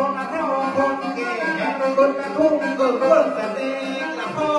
คนละเข้าคนแก่คนละทุ่งก็เพิ่มกันเองละพ่อ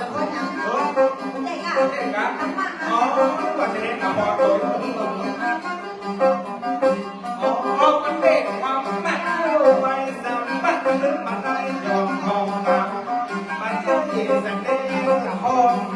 ละพ่อจังเออคนเด็กอะคนเด็กอะอ๋อว่าจะเล่นลพ่อโดนที่ตรงนี้ออคเด็กความหนวไสัมผัสหรือมาได้ยอมทองกัเที่ยวเย็นสักเด็กลพ่อ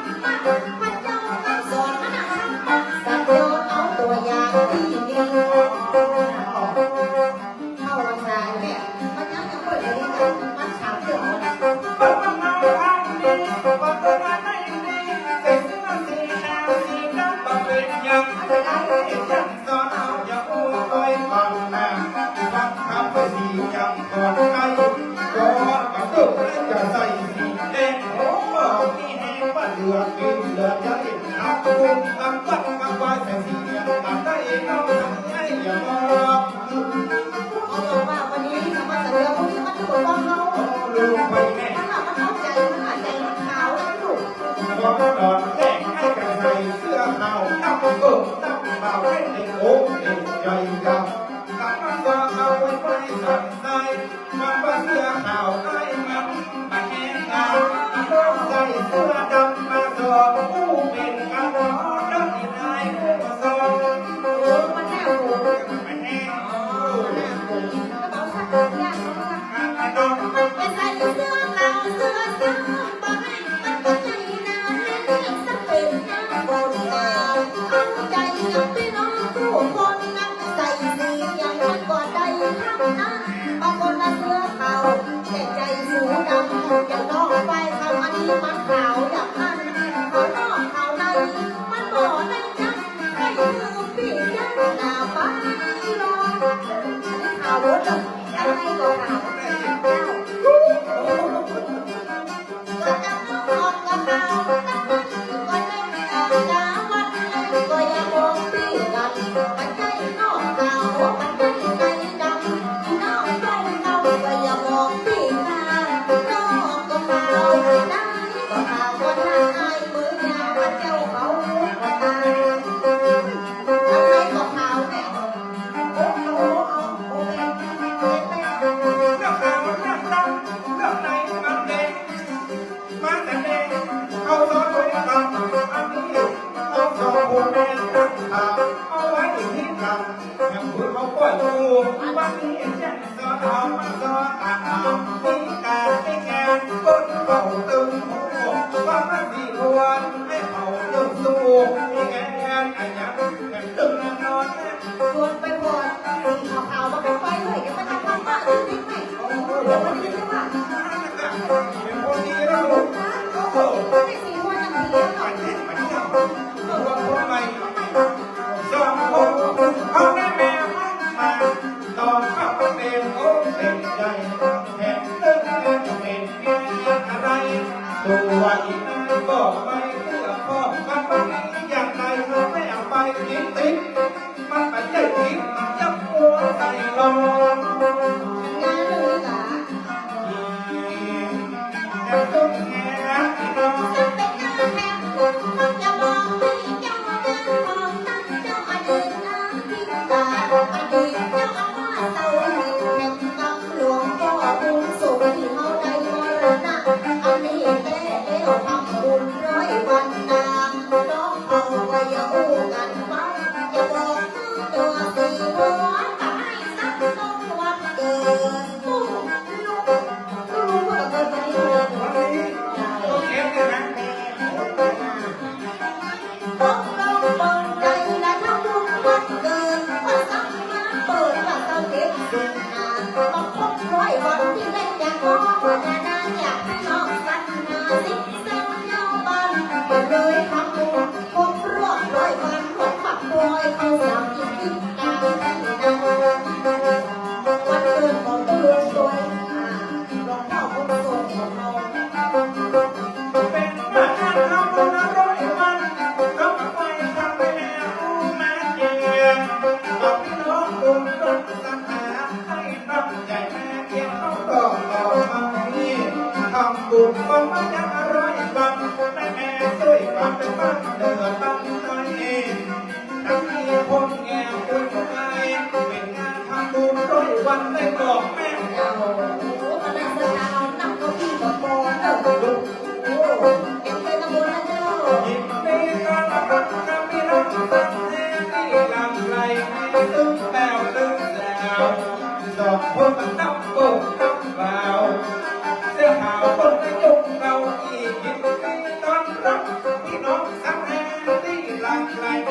ดือนปีเดือนจะติดนัคุณอันตั้งอันไว้แต่สี่เดือนอันได้เอาทำให้อย่ามองเาเสือพวกนี้มันถูกอเขาลืมไปแน่มันหลับมัเข้าใจมัาใจมัขาวมันถูกตอนนอนแต่งให้กันใส่เสื้อขาวตั้งเอิบตั้งเบาให้เด็กโอ้เด็กใหญ่ดำ ประตูบัดนี้แจ้งสอนเอามาอนอาอาตึงการให้งานก้นเตึงหัววันดีกวนให้เผาลงสู่ให้งานอันยัแห่ตึงนอนวนไปวนสีขาวๆมาเป็นไฟเลยกันมันจะทำบ้าจริงไหม วันบอกไปเพื่พ่อมันมานั่งอย่างไรเธอไม่เอาไปยิ้มติ๊กมันมาเจ็บยิ้มจะปวดใจลอง 我拿到两块糖 quân bằng tóc cổ tóc vào Sẽ hào quân đã dùng đầu chỉ những cái con róc Thì nó sáng ra đi làm lại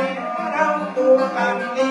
đau buồn bàn đi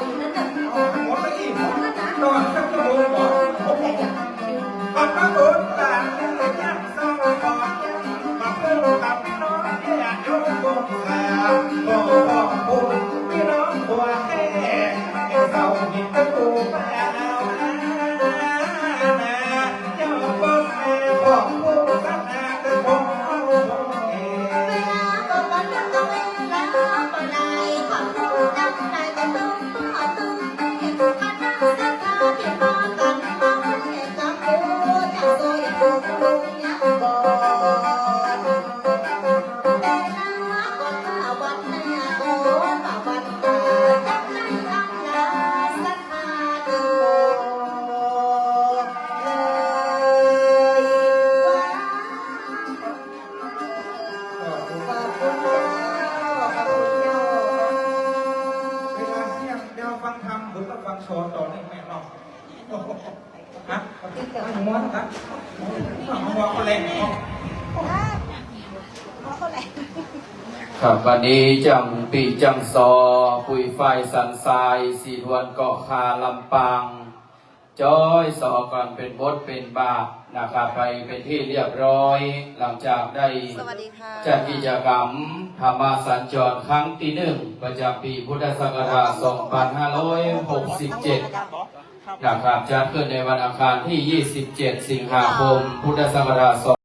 ปีนั้นน่ะอ๋อหมดไปอีกนั่นนะนอนสักชั่วโมงก่อน ที่ยงเดี๋ยวฟังธรรมหรือว่าฟังโชว์ต่อนี่แม่เนาะฮะที่เกิดหัวนะครับหัวก็แรงเนาะครับวันนี้จังปีจังซอปุยไฟสันทรายสีทวนเกาะคาลำปาง จอยสอก่อนเป็นบทเป็นบาทนะครับไปเป็นที่เรียบร้อย หลังจากได้สวัสดีค่ะจัดกิจกรรมธรรมาสัญจรครั้งที่หนึ่งประจำปีพุทธศักราช 2567 นะครับจัดขึ้นในวันอังคารที่ 27 สิงหาคม พุทธศักราช